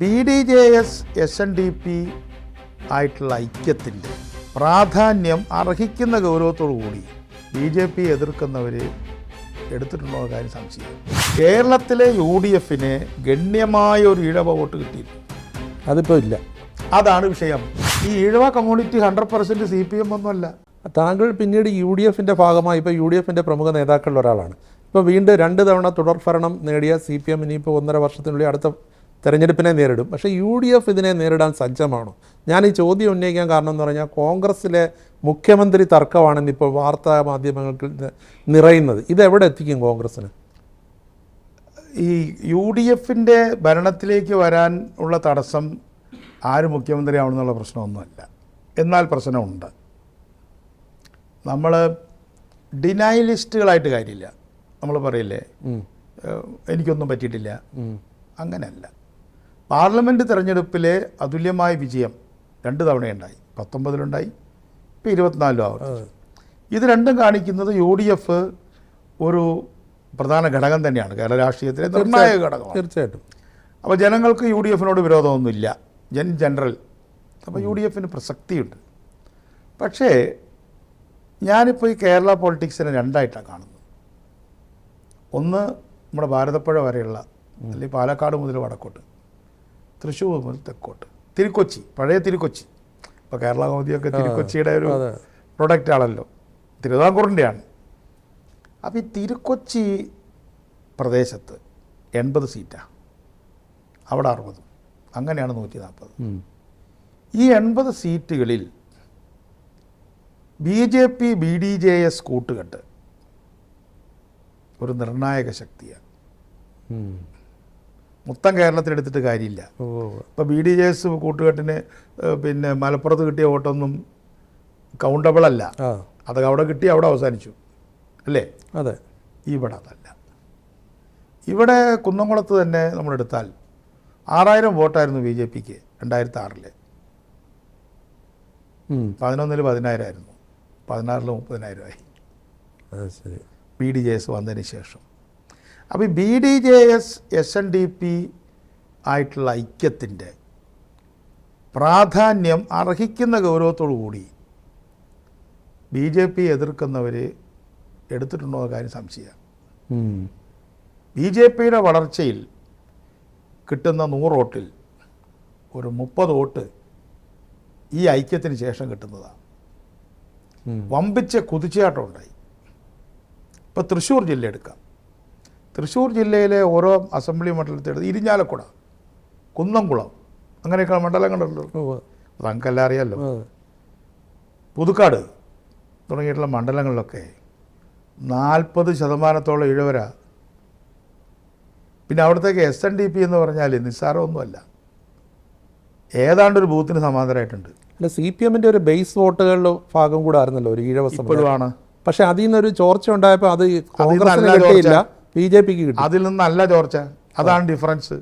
B D J S S N D P ആയിട്ടുള്ള ഐക്യത്തിന്റെ പ്രാധാന്യം അർഹിക്കുന്ന ഗൗരവത്തോടു കൂടി ബി ജെ പി എതിർക്കുന്നവർ എടുത്തിട്ടുണ്ടോ കാര്യം സംശയം. കേരളത്തിലെ യു ഡി എഫിന് ഗണ്യമായ ഒരു ഇഴവ വോട്ട് കിട്ടിയിട്ടുണ്ട്. അതിപ്പോൾ ഇല്ല. അതാണ് വിഷയം. ഈ Ezhava community hundred percent C P M ഒന്നുമല്ല. താങ്കൾ പിന്നീട് യു ഡി എഫിന്റെ ഭാഗമായി ഇപ്പോൾ യു ഡി എഫിന്റെ പ്രമുഖ നേതാക്കളിൽ ഒരാളാണ്. ഇപ്പോൾ വീണ്ടും രണ്ട് തവണ തുടർഭരണം നേടിയ സി പി എം ഇനിയിപ്പോൾ ഒന്നര വർഷത്തിനുള്ളിൽ അടുത്ത തെരഞ്ഞെടുപ്പിനെ നേരിടും. പക്ഷേ യു ഡി എഫ് ഇതിനെ നേരിടാൻ സജ്ജമാണോ? ഞാൻ ഈ ചോദ്യം ഉന്നയിക്കാൻ കാരണം എന്ന് പറഞ്ഞാൽ കോൺഗ്രസ്സിലെ മുഖ്യമന്ത്രി തർക്കമാണ് ഇപ്പോൾ വാർത്താ മാധ്യമങ്ങൾക്ക് നിറയുന്നത്. ഇതെവിടെ എത്തിക്കും കോൺഗ്രസ്സിന്? ഈ യു ഡി എഫിന്റെ ഭരണത്തിലേക്ക് വരാൻ ഉള്ള തടസ്സം ആര് മുഖ്യമന്ത്രി മുഖ്യമന്ത്രിയാവണമെന്നുള്ള പ്രശ്നമൊന്നുമല്ല. എന്നാൽ പ്രശ്നമുണ്ട്. നമ്മൾ ഡിനൈലിസ്റ്റുകളായിട്ട് കാര്യമില്ല. നമ്മൾ പറയില്ലേ? എനിക്കൊന്നും പറ്റിയിട്ടില്ല. അങ്ങനെയല്ല. പാർലമെന്റ് തെരഞ്ഞെടുപ്പിലെ അതുല്യമായ വിജയം രണ്ട് തവണയുണ്ടായി. പത്തൊമ്പതിലുണ്ടായി. ഇപ്പോൾ ഇരുപത്തിനാലിലും ആവർത്തിച്ചു. ഇത് രണ്ടും കാണിക്കുന്നത് യു ഡി എഫ് ഒരു പ്രധാന ഘടകം തന്നെയാണ്. കേരള രാഷ്ട്രീയത്തിലെ നിർണായക ഘടകം തീർച്ചയായിട്ടും. അപ്പോൾ ജനങ്ങൾക്ക് യു ഡി എഫിനോട് വിരോധമൊന്നുമില്ല. ജൻ ജനറൽ. അപ്പോൾ യു ഡി എഫിന് പ്രസക്തിയുണ്ട്. പക്ഷേ ഞാനിപ്പോൾ ഈ കേരള പോളിറ്റിക്സിനെ രണ്ടായിട്ടാണ് കാണുന്നത്. ഒന്ന് നമ്മുടെ ഭാരതപ്പുഴ വരെയുള്ള അല്ലെങ്കിൽ പാലക്കാട് മുതൽ വടക്കോട്ട്. തൃശ്ശൂർ മുതൽ തെക്കോട്ട്. തിരുക്കൊച്ചി പഴയ തിരുക്കൊച്ചി. ഇപ്പോൾ കേരള കൗതിയൊക്കെ തിരുക്കൊച്ചിയുടെ ഒരു. പ്രൊഡക്റ്റ് ആണല്ലോ. തിരുവിതാംകൂറിന്റെയാണ് അപ്പോൾ ഈ തിരുക്കൊച്ചി പ്രദേശത്ത് എൺപത് സീറ്റാണ് അവിടെ അറുപത്. അങ്ങനെയാണ് നൂറ്റി നാൽപ്പത്. ഈ എൺപത് സീറ്റുകളിൽ B J P B D J S കൂട്ടുകെട്ട് ഒരു നിർണായക ശക്തിയാണ്. മൊത്തം കേരളത്തിലെടുത്തിട്ട് കാര്യമില്ല. ഇപ്പോൾ ബി ഡി ജെ എസ് കൂട്ടുകെട്ടിന് പിന്നെ മലപ്പുറത്ത് കിട്ടിയ വോട്ടൊന്നും കൗണ്ടബിൾ അല്ല. അത് അവിടെ കിട്ടി അവിടെ അവസാനിച്ചു. അല്ലേ? അതെ. ഇവിടെ അതല്ല. ഇവിടെ കുന്നംകുളത്ത് തന്നെ നമ്മളെടുത്താൽ ആറായിരം വോട്ടായിരുന്നു ബി ജെ പിക്ക് രണ്ടായിരത്തി ആറിൽ. പതിനൊന്നിൽ പതിനായിരമായിരുന്നു പതിനാറിൽ മുപ്പതിനായിരമായി ബി ഡി ജെ എസ് വന്നതിന് ശേഷം. അപ്പോൾ ഈ B D J S S N D P ആയിട്ടുള്ള ഐക്യത്തിന്റെ പ്രാധാന്യം അർഹിക്കുന്ന ഗൗരവത്തോടു കൂടി ബി ജെ പി എതിർക്കുന്നവർ എടുത്തിട്ടുണ്ടോ എന്ന കാര്യം സംശയമാണ്. ബി ജെ പിയുടെ വളർച്ചയിൽ കിട്ടുന്ന നൂറ് വോട്ടിൽ ഒരു മുപ്പത് വോട്ട് ഈ ഐക്യത്തിന് ശേഷം കിട്ടുന്നതാണ്. വമ്പിച്ച കുതിച്ചുചാട്ടം ഉണ്ടായി ഇപ്പോൾ തൃശ്ശൂർ ജില്ല എടുക്കാം. തൃശ്ശൂർ ജില്ലയിലെ ഓരോ അസംബ്ലി മണ്ഡലത്തിലെടുത്ത് ഇരിഞ്ഞാലക്കുട കുന്നംകുളം അങ്ങനെയൊക്കെ മണ്ഡലങ്ങളുണ്ടല്ലോ ഓ അത് നമുക്കെല്ലാം അറിയാമല്ലോ. പുതുക്കാട് തുടങ്ങിയിട്ടുള്ള മണ്ഡലങ്ങളിലൊക്കെ നാൽപ്പത് ശതമാനത്തോളം ഇഴവര. പിന്നെ അവിടത്തേക്ക് എസ് എൻ ഡി പി എന്ന് പറഞ്ഞാൽ നിസ്സാരമൊന്നുമല്ല. ഏതാണ്ട് ഒരു ബൂത്തിന് സമാന്തരമായിട്ടുണ്ട് അല്ല സി പി എമ്മിന്റെ ഒരു ബേസ് വോട്ടുകളുടെ ഭാഗം കൂടെ ആയിരുന്നല്ലോ ഒരു ഈഴവ ഇപ്പോഴുമാണ് പക്ഷെ അതിൽ നിന്നൊരു ചോർച്ച ഉണ്ടായപ്പോൾ അത് കോൺഗ്രസിന് കിട്ടിയില്ല. ബി ജെ പിക്ക് കിട്ടും. അതിൽ നിന്നല്ല ചോർച്ച. അതാണ് ഡിഫറൻസ്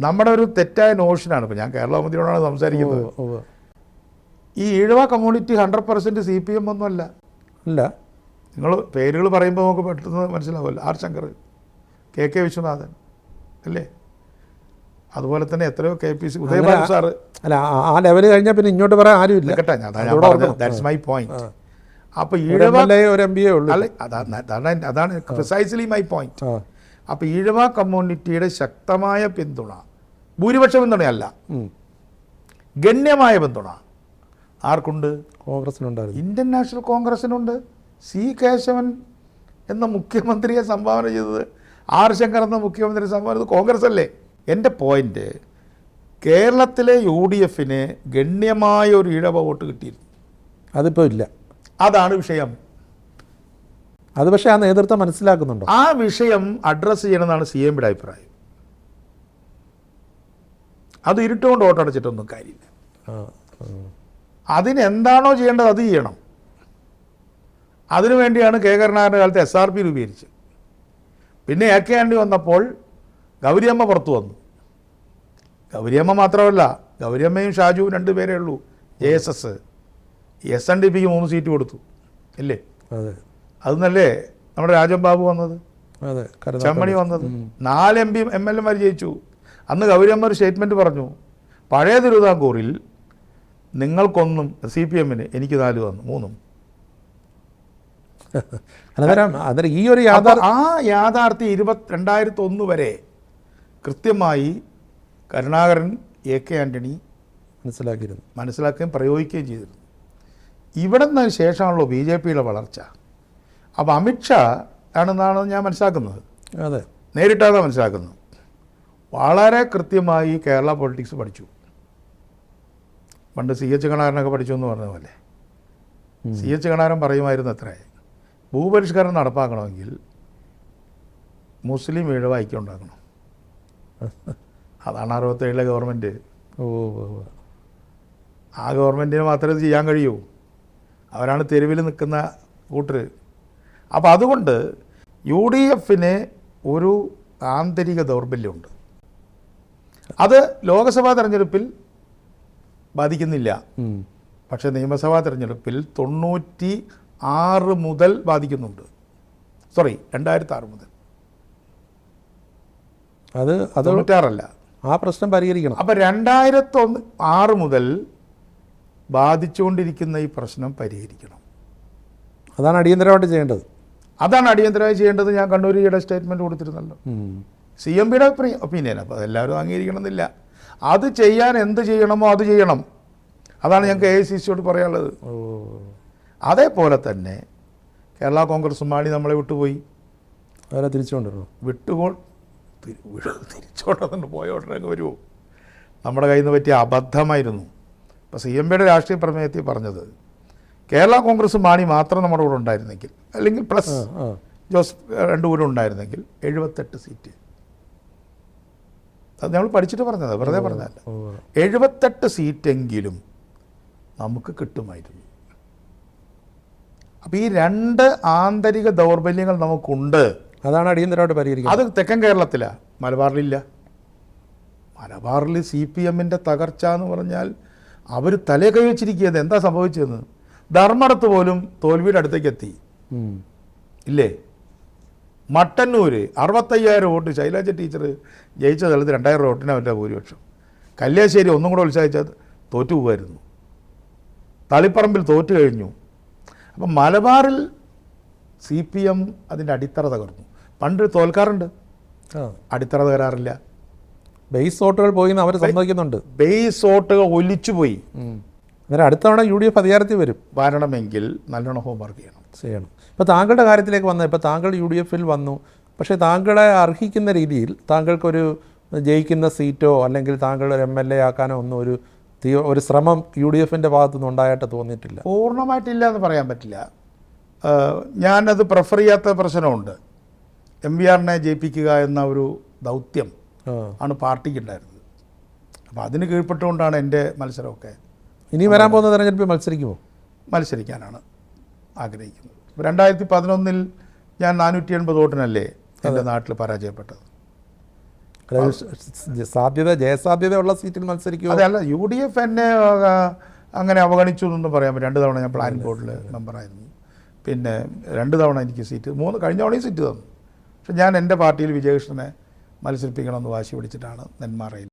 നമ്മുടെ ഒരു തെറ്റായ നോഷനാണ് ഇപ്പം ഞാൻ കേരള മന്ത്രിയോടാണ് സംസാരിക്കുന്നത്. ഈ Ezhava community hundred percent C P M ഒന്നുമല്ല. അല്ല നിങ്ങൾ പേരുകൾ പറയുമ്പോൾ നമുക്ക് പെട്ടെന്ന് മനസ്സിലാവുമല്ലോ. R Shankar K K Viswanathan അല്ലേ? അതുപോലെ തന്നെ എത്രയോ K P C Udayabhanu sir. അല്ല ആ- ലെവൽ ലെവൽ കഴിഞ്ഞാൽ പിന്നെ ഇങ്ങോട്ട് പറയാൻ ആരും ഇല്ല ഞാൻ ഞാൻ ദാറ്റ്സ് മൈ പോയിന്റ്. അപ്പോൾ ഈഴവ ഒരു എം ഉള്ളൂ അല്ല അതാണ് അതാണ് അതാണ് പ്രിസൈസ്ലി മൈ പോയിന്റ് അപ്പൊ അപ്പോൾ ഈഴവ കമ്മ്യൂണിറ്റിയുടെ ശക്തമായ പിന്തുണ ഭൂരിപക്ഷ പിന്തുണയല്ല. ഗണ്യമായ പിന്തുണ. ആർക്കുണ്ട്? കോൺഗ്രസിനുണ്ടായിരുന്നു. ഇന്ത്യൻ നാഷണൽ കോൺഗ്രസിനുണ്ട് സി കേശവൻ എന്ന മുഖ്യമന്ത്രിയെ സംഭാവന ചെയ്തത് ആർ ശങ്കർ എന്ന മുഖ്യമന്ത്രിയെ സംഭാവന ചെയ്തത് കോൺഗ്രസ് അല്ലേ? എന്റെ പോയിന്റ് കേരളത്തിലെ യു ഡി എഫിന് ഗണ്യമായ ഒരു ഇഴവ വോട്ട് കിട്ടിയിരുന്നു. അതിപ്പോൾ ഇല്ല. അതാണ് വിഷയം. അത് പക്ഷേ ആ നേതൃത്വം മനസ്സിലാക്കുന്നുണ്ടോ? ആ വിഷയം അഡ്രസ്സ് ചെയ്യണമെന്നാണ് സി എം അഭിപ്രായം. അത് ഇരുട്ടുകൊണ്ട് വോട്ടടച്ചിട്ടൊന്നും കാര്യമില്ല. അതിനെന്താണോ ചെയ്യേണ്ടത് അത് ചെയ്യണം. അതിനുവേണ്ടിയാണ് കെ കരുണാകരന്റെ കാലത്ത് എസ് ആർ പി രൂപീകരിച്ചത്. പിന്നെ എ കെ ആൻഡി വന്നപ്പോൾ ഗൗരിയമ്മ പുറത്തു വന്നു. ഗൗരിയമ്മ മാത്രമല്ല ഗൗരിയമ്മയും ഷാജുവും രണ്ടുപേരേ ഉള്ളൂ J S S S N D പിക്ക് മൂന്ന് സീറ്റ് കൊടുത്തു. അല്ലേ അതെ. അതെന്നല്ലേ നമ്മുടെ രാജൻ ബാബു വന്നത്? അതെ. ചെമ്മണി വന്നത്. നാല് എം പി എം എൽ എമാർ ജയിച്ചു. അന്ന് ഗൗരിയമ്മ ഒരു സ്റ്റേറ്റ്മെന്റ് പറഞ്ഞു പഴയ തിരുവിതാംകൂറിൽ നിങ്ങൾക്കൊന്നും സി പി എമ്മിന് എനിക്ക് നാല് വന്നു മൂന്നും. അന്നേരം ഈ ഒരു ആ യാഥാർത്ഥ്യം ഇരുപത്തി രണ്ടായിരത്തി ഒന്ന് വരെ കൃത്യമായി കരുണാകരൻ എ കെ ആന്റണി മനസ്സിലാക്കിയിരുന്നു. മനസ്സിലാക്കുകയും പ്രയോഗിക്കുകയും ചെയ്തിരുന്നു. ഇവിടെ നിന്ന് ശേഷമാണല്ലോ ബി ജെ പിയുടെ വളർച്ച. അപ്പോൾ അമിത്ഷാ ആണെന്നാണ് ഞാൻ മനസ്സിലാക്കുന്നത്. അതെ. നേരിട്ടാണ് മനസ്സിലാക്കുന്നത്. വളരെ കൃത്യമായി കേരള പൊളിറ്റിക്സ് പഠിച്ചു. പണ്ട് സി എച്ച് കണാരനൊക്കെ പഠിച്ചു എന്ന് പറഞ്ഞ പോലെ. സി എച്ച് കണാരൻ പറയുമായിരുന്നു അത്രേ. ഭൂപരിഷ്കരണം നടപ്പാക്കണമെങ്കിൽ മുസ്ലിം ഈഴവ ഐക്യം ഉണ്ടാക്കണം. അതാണ് അറുപത്തേഴിലെ ഗവൺമെന്റ് ഓ. ആ ഗവൺമെന്റിന് മാത്രമേ ചെയ്യാൻ കഴിയൂ. അവരാണ് തെരുവിൽ നിൽക്കുന്ന കൂട്ടർ അപ്പോൾ അതുകൊണ്ട് യു ഡി എഫിന് ഒരു ആന്തരിക ദൗർബല്യമുണ്ട്. അത് ലോക്സഭാ തെരഞ്ഞെടുപ്പിൽ ബാധിക്കുന്നില്ല. പക്ഷെ നിയമസഭാ തെരഞ്ഞെടുപ്പിൽ തൊണ്ണൂറ്റി ആറ് മുതൽ ബാധിക്കുന്നുണ്ട്. സോറി രണ്ടായിരത്തി ആറ് മുതൽ. അത് അത് തൊണ്ണൂറ്റാറല്ല ആ പ്രശ്നം പരിഹരിക്കണം. അപ്പം രണ്ടായിരത്തി ഒന്ന് ആറ് മുതൽ ബാധിച്ചുകൊണ്ടിരിക്കുന്ന ഈ പ്രശ്നം പരിഹരിക്കണം. അതാണ് അടിയന്തരമായിട്ട് ചെയ്യേണ്ടത്. അതാണ് അടിയന്തരമായി ചെയ്യേണ്ടത്. ഞാൻ കണ്ണൂരിയുടെ സ്റ്റേറ്റ്മെന്റ് കൊടുത്തിരുന്നല്ലോ. സി എം പിയുടെ ഒപ്പീനിയൻ അപ്പോൾ അതെല്ലാവരും അംഗീകരിക്കണമെന്നില്ല. അത് ചെയ്യാൻ എന്ത് ചെയ്യണമോ അത് ചെയ്യണം. അതാണ് ഞങ്ങൾക്ക് എ ഐ സി സിയോട് പറയാനുള്ളത്. അതേപോലെ തന്നെ കേരള കോൺഗ്രസ് മാണി നമ്മളെ വിട്ടുപോയി. അവരെ തിരിച്ചു വിട്ടുപോൾ വിട്ടുകോ തിരിച്ചോട്ടെന്നുണ്ട് പോയ ഉടനെ വരുമോ നമ്മുടെ കയ്യിൽ നിന്ന് പറ്റിയ അബദ്ധമായിരുന്നു. ഇപ്പോൾ സി എം പിയുടെ രാഷ്ട്രീയ പ്രമേയത്തിൽ പറഞ്ഞത് കേരള കോൺഗ്രസ് മാണി മാത്രം നമ്മുടെ കൂടെ ഉണ്ടായിരുന്നെങ്കിൽ അല്ലെങ്കിൽ പ്ലസ് ജോസ് രണ്ടുപേരും കൂടെ ഉണ്ടായിരുന്നെങ്കിൽ എഴുപത്തെട്ട് സീറ്റ്. അത് നമ്മൾ പഠിച്ചിട്ട് പറഞ്ഞത് വെറുതെ പറഞ്ഞതല്ല. എഴുപത്തെട്ട് സീറ്റെങ്കിലും നമുക്ക് കിട്ടുമായിരുന്നു. അപ്പോൾ ഈ രണ്ട് ആന്തരിക ദൗർബല്യങ്ങൾ നമുക്കുണ്ട്. അതാണ് അടിയന്തരമായിട്ട് പരിഹരിക്കുന്നത്. അത് തെക്കൻ കേരളത്തിലാണ് മലബാറിലില്ല. മലബാറിൽ സി പി എമ്മിന്റെ തകർച്ച എന്ന് പറഞ്ഞാൽ അവർ തലേ കൈ വെച്ചിരിക്കുന്നത് എന്താ സംഭവിച്ചതെന്ന്? ധർമ്മടത്ത് പോലും തോൽവിയുടെ അടുത്തേക്ക് എത്തി. ഇല്ലേ? മട്ടന്നൂർ അറുപത്തയ്യായിരം വോട്ട് ശൈലജ ടീച്ചർ ജയിച്ച സ്ഥലത്ത് രണ്ടായിരം വോട്ടിന് അവന്റെ ഭൂരിപക്ഷം. കല്യാശ്ശേരി ഒന്നും കൂടെ ഉത്സാഹിച്ചാൽ തോറ്റു പോകുമായിരുന്നു. തളിപ്പറമ്പിൽ തോറ്റു കഴിഞ്ഞു. അപ്പം മലബാറിൽ സി പി എം അതിന്റെ അടിത്തറ തകർന്നു. പണ്ട് തോൽക്കാറുണ്ട്. അടിത്തറ തകരാറില്ല. ബേസ് വോട്ടുകൾ പോയി അവർ സമ്മതിക്കുന്നുണ്ട്. ബേസ് വോട്ടുകൾ ഒലിച്ചുപോയി പോയി. അന്നേരം അടുത്ത തവണ യു ഡി എഫ് അധികാരത്തിൽ വരും. വരണമെങ്കിൽ നല്ലോണം ഹോംവർക്ക് ചെയ്യണം. ചെയ്യണം. ഇപ്പോൾ താങ്കളുടെ കാര്യത്തിലേക്ക് വന്നത് ഇപ്പോൾ താങ്കൾ യു ഡി എഫിൽ വന്നു. പക്ഷേ താങ്കളെ അർഹിക്കുന്ന രീതിയിൽ താങ്കൾക്കൊരു ജയിക്കുന്ന സീറ്റോ അല്ലെങ്കിൽ താങ്കൾ ഒരു എം എൽ എ ആക്കാനോ ഒന്നും ഒരു ഒരു ശ്രമം യു ഡി എഫിന്റെ ഭാഗത്തുനിന്ന് ഉണ്ടായിട്ട് തോന്നിയിട്ടില്ല. പൂർണമായിട്ടില്ല എന്ന് പറയാൻ പറ്റില്ല. ഞാനത് പ്രിഫർ ചെയ്യാത്ത പ്രശ്നമുണ്ട്. എം വി ആറിനെ ജയിപ്പിക്കുക എന്ന ഒരു ദൗത്യം. ആണ് പാർട്ടിക്ക് ഉണ്ടായിരുന്നത് അപ്പോൾ അതിന് കീഴ്പ്പെട്ടുകൊണ്ടാണ് എന്റെ മത്സരമൊക്കെ ഇനി വരാൻ പോകുന്ന തെരഞ്ഞെടുപ്പിൽ മത്സരിക്കുമോ? മത്സരിക്കാനാണ് ആഗ്രഹിക്കുന്നത്. ഇപ്പോൾ രണ്ടായിരത്തി പതിനൊന്നിൽ ഞാൻ നാനൂറ്റി എൺപത് വോട്ടിനല്ലേ എന്റെ നാട്ടിൽ പരാജയപ്പെട്ടത്. സാധ്യത ജയസാധ്യത ഉള്ള സീറ്റിൽ മത്സരിക്കുമോ അതല്ല യു ഡി എഫ് എന്നെ അങ്ങനെ അവഗണിച്ചു എന്നൊന്നും പറയാൻ പറ്റും രണ്ട് തവണ ഞാൻ പ്ലാനിംഗ് ബോർഡിൽ മെമ്പറായിരുന്നു. പിന്നെ രണ്ട് തവണ എനിക്ക് സീറ്റ് മൂന്ന് കഴിഞ്ഞ തവണയും സീറ്റ് തന്നു. പക്ഷെ ഞാൻ എന്റെ പാർട്ടിയിൽ വിജയകൃഷ്ണനെ മത്സരിപ്പിക്കണമെന്ന് വാശി പിടിച്ചിട്ടാണ് നെന്മാറയിൽ.